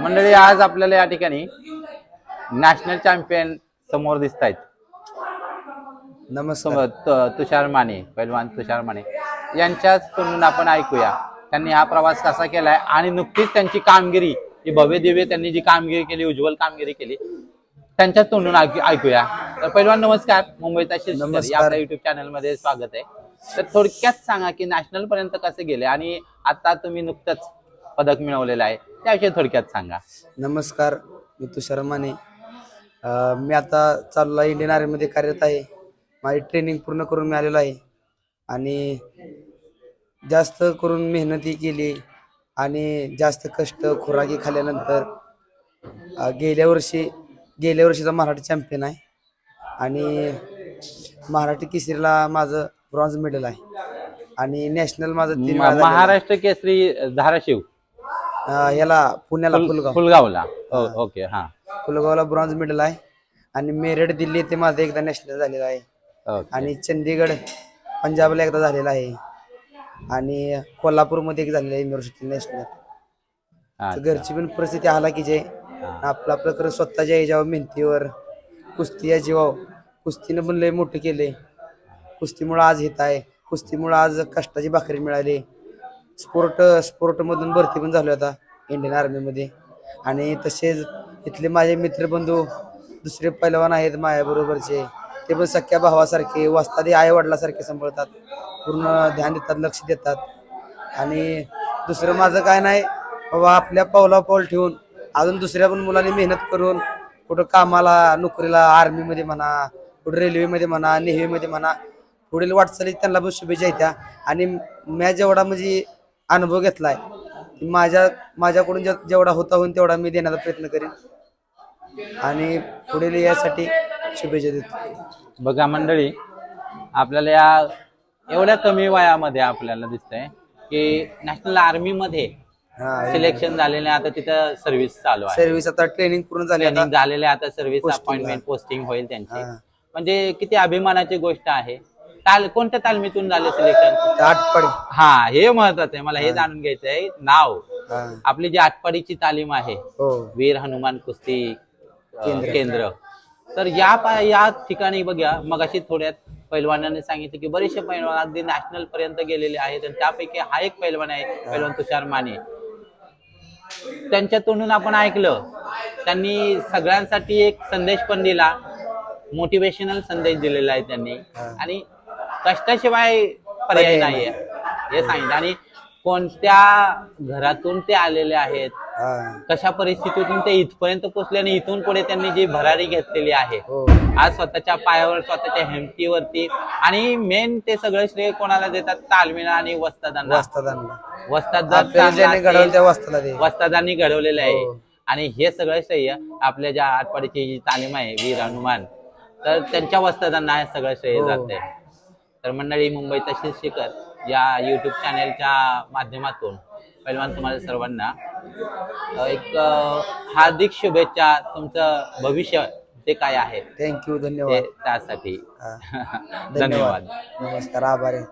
मंडळी आज आपल्याला या ठिकाणी नॅशनल चॅम्पियन समोर दिसत आहेत नमस्कार तुषार माने पैलवान तुषार माने. यांच्याच तोंडून आपण ऐकूया. त्यांनी हा प्रवास कसा केलाय आणि नुकतीच त्यांची कामगिरी जी भव्य दिव्य त्यांनी जी कामगिरी केली उज्ज्वल कामगिरी केली त्यांच्याच तोंडून ऐकू- ऐकूया. तर पैलवान नमस्कार. मुंबईचा नमस्कार. आपल्या युट्यूब चॅनलमध्ये स्वागत आहे. तर थोडक्यात सांगा की नॅशनल पर्यंत कसे गेले आणि आता तुम्ही नुकतंच पदक मिळवलेलं आहे. त्याविषयी थोडक्यात सांगा. नमस्कार मी तुषार माने. अं, मी आता चाललो इंडियन आर्मीमध्ये कार्यरत आहे. माझी ट्रेनिंग पूर्ण करून मी आलेलो आहे. आणि जास्त करून मेहनती केली आणि जास्त कष्ट खुराकी खाल्ल्यानंतर अं, गेल्या वर्षी गेल्या वर्षीचा मराठी चॅम्पियन आहे. आणि मराठी केसरीला माझं ब्रॉन्झ मेडल आहे. आणि नॅशनल माझं तीन वेळा झालेलं आहे. महाराष्ट्र केसरी धाराशिव. अं, याला पुण्याला फुल- फुलगाव. फुलगावला. हो. ओके हा. फुलगावला ब्रॉन्झ मेडल आहे. आणि मेरठ दिल्ली येथे माझं एकदा नॅशनल झालेलं आहे. ओके. आणि चंदीगड पंजाबला एकदा झालेला आहे. आणि कोल्हापूरमध्ये एक झालेलं आहे युनिव्हर्सिटी नॅशनल घरची पण परिस्थिती हालाकीची. आहे आपलं आपलं खरं स्वतःच्या याच्यावर मेहनतीवर कुस्ती या जीवावर. कुस्तीनं पण लय मोठं केले कुस्तीमुळं आज येत आहे. कुस्तीमुळं आज कष्टाची भाकरी मिळाली. स्पोर्ट स्पोर्टमधून भरती पण झालो आता इंडियन आर्मीमध्ये आणि तसेच इथले माझे मित्रबंधू दुसरे पैलवान आहेत माझ्याबरोबरचे ते पण सख्या भावासारखे वाचतात आई वडिलासारखे सांभाळतात. पूर्ण ध्यान देतात लक्ष देतात. आणि दुसरं माझं काय नाही बाबा आपल्या पावला पाऊल ठेवून अजून दुसऱ्या पण मुलांनी मेहनत करून कुठं कामाला नोकरीला आर्मीमध्ये म्हणा कुठं रेल्वेमध्ये म्हणा नेव्हीमध्ये म्हणा पुढील वाटचाली त्यांना पण शुभेच्छा येत्या आणि मॅच जेवढा म्हणजे अनुभव घेतलाय. माझ्या माझ्याकडून जेवढा होता होईल तेवढा मी देण्याचा प्रयत्न करेन. आणि पुढील यासाठी शुभेच्छा देतो. बघा मंडळी आपल्याला या एवढ्या कमी वयामध्ये आपल्याला दिसतंय की नॅशनल आर्मी मध्ये सिलेक्शन झालेले आता तिथं सर्व्हिस चालू आहे. सर्व्हिस आता ट्रेनिंग पूर्ण झाली आता. ट्रेनिंग झालेले आता सर्व्हिस अपॉइंटमेंट पोस्टिंग होईल त्यांची. म्हणजे किती अभिमानाची गोष्ट आहे. ताल कोणत्या तालमीतून झाले सिलेक्शन आठपडे हा हे महत्वाचं आहे. मला हे जाणून घ्यायचं आहे नाव. हा. आपली जी आटपाडीची तालीम आहे हो. वीर हनुमान कुस्ती अ, केंद्र. तर या पा- या ठिकाणी बघा मगाशी थोड्यात पैलवानाने सांगितलं की बरेचसे पैलवान अगदी नॅशनल पर्यंत गेलेले आहेत आणि त्यापैकी हा एक पैलवान आहे पैलवान तुषार माने. त्यांच्या तोंडून आपण ऐकलं. त्यांनी सगळ्यांसाठी एक संदेश पण दिला. मोटिवेशनल संदेश दिलेला आहे त्यांनी. आणि कष्टाशिवाय पर्याय नाहीये. हे सांगितलं. आणि कोणत्या घरातून ते आलेले आहेत कशा परिस्थितीतून ते इथपर्यंत पोहोचले आणि इथून पुढे त्यांनी जी भरारी घेतलेली आहे हो. आज स्वतःच्या पायावर स्वतःच्या हिमतीवरती आणि मेन ते सगळं श्रेय कोणाला देतात? तालमीला आणि वस्तादांना. घडवलेलं आहे. हो. आणि हे सगळं श्रेय आपल्या ज्या आठवड्याची जी तालीम आहे वीर हनुमान तर त्यांच्या वस्तादांना हे सगळं श्रेय हो. जाते तर मंडळी मुंबईचा शिरशिकर या युट्यूब चॅनेलच्या माध्यमातून पहिलवान तुम्हाला सर्वांना एक हार्दिक शुभेच्छा तुमचं भविष्य ते काय आहे थँक्यू धन्यवाद. त्यासाठी. धन्यवाद. नमस्कार आभार. आहे